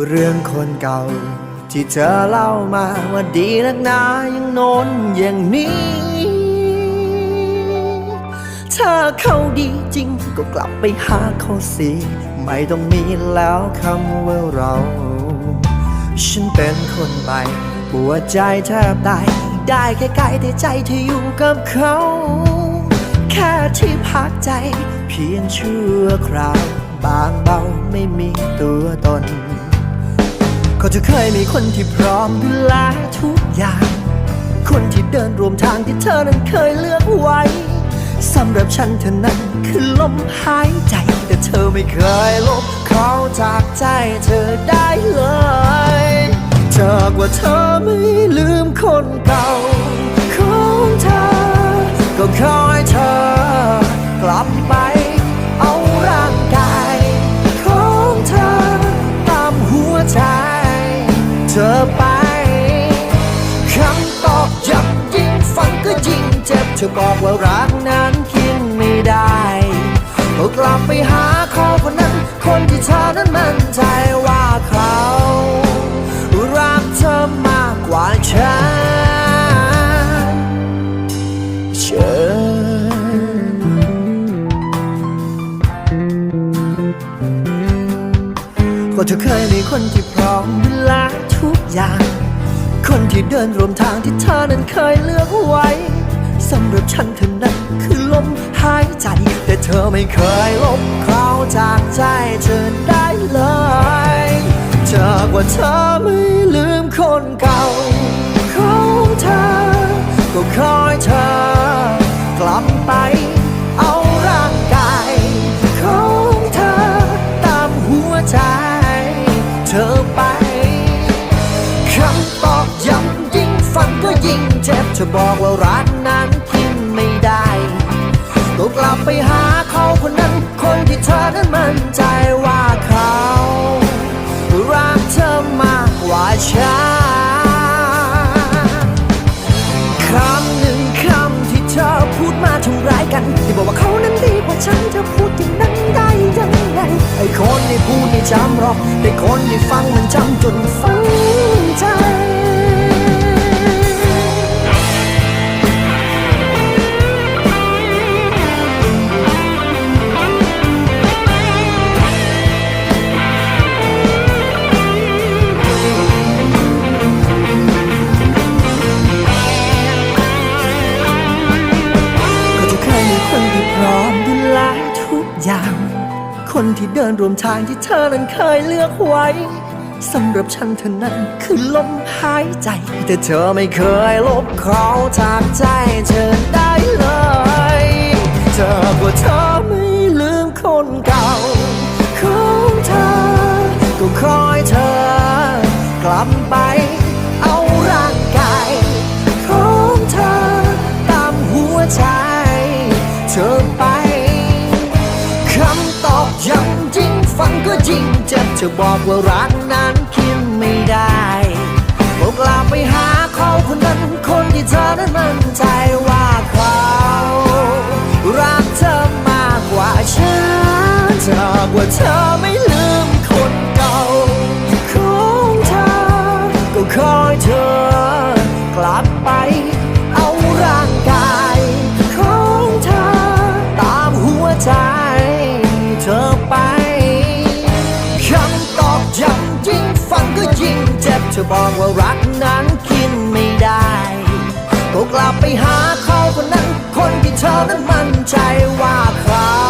เรื่องคนเก่า ที่เธอเล่ามาว่าดีนักหนายังโน้นอย่างนี้ ถ้าเขาดีจริงก็กลับไปหาเขาสิไม่ต้องมีแล้วคำว่าเรา ฉันเป็นคนไปปวดใจแทบตายได้แค่ไกลแต่ใจเธออยู่กับเขา แค่ที่พักใจ เพียงชั่วคราว บางเบาไม่มีตัวตน เขาจะเคยมีคนที่พร้อมดูแลทุกอย่าง คนที่เดินรวมทางที่เธอนั้นเคยเลือกไว้สำหรับฉันเธอนั้นคือลมหายใจ แต่เธอไม่เคยลบเขาจากใจเธอได้เลยจากว่าเธอไม่ลืมคนเก่าของเธอก็ขอให้เธอ จ็บเธอบอกว่ารักนั้นกินไม่ได้ก็กลับไปหาเขาคนนั้น คนที่เธอนั้นมั่นใจว่าเขา รักเธอมากกว่าฉันเชิญก็เธอเคยมีคนที่พร้อมเวลาทุกอย่าง คนที่เดินรวมทางที่เธอนั้นเคยเลือกไว้ สำหรับฉันเธอนั้นคือลมหายใจ แต่เธอไม่เคยลบเขาจากใจเธอได้เลยจากว่าเธอไม่ลืมคนเก่าของเธอ ก็คอยเธอกลับไปเอาร่างกายของเธอตามหัวใจ เธอไปคำตอบย้ำยิ่งฟังก็ยิ่งเจ็บเธอบอกว่ารัก ลับไปหาเขาคนนั้น คนที่เธอนั้นมั่นใจว่าเขา รักเธอมากกว่าฉันคำหนึ่งคำที่เธอพูดมาทำร้ายกัน ที่บอกว่าเขานั้นดีกว่าฉันเธอพูดอย่างนั้นได้ยังไงไอ้คนที่พูดไม่จำหรอกแต่คนที่ฟังมันจำจนฝัง อย่าง คนที่เดินรวมทางที่เธอนั้นเคยเลือกไว้สำหรับฉันเธอนั้นคือลมหายใจ แต่เธอไม่เคยลบเขาจากใจเธอได้เลย เธอกว่าเธอไม่ลืมคนเก่าของเธอ ก็คอยเธอกลับไปเอาร่างกายของเธอตามหัวใจ เธอไปำตอบย้ำยิ่งฟังก็จริงเจ็บเธอบอกว่ารักนั้นกินไม่ได้บอกลาไปหาเขาคนนั้นคนที่เธอนั้นมั่นใจว่าเขารักเธอมากกว่าฉันเธอกว่าเธอ เจ็บเธอบอกว่ารักนั้นกินไม่ได้ก็กลับไปหาเขาคนนั้น คนที่เธอนั้นมั่นใจว่าเขา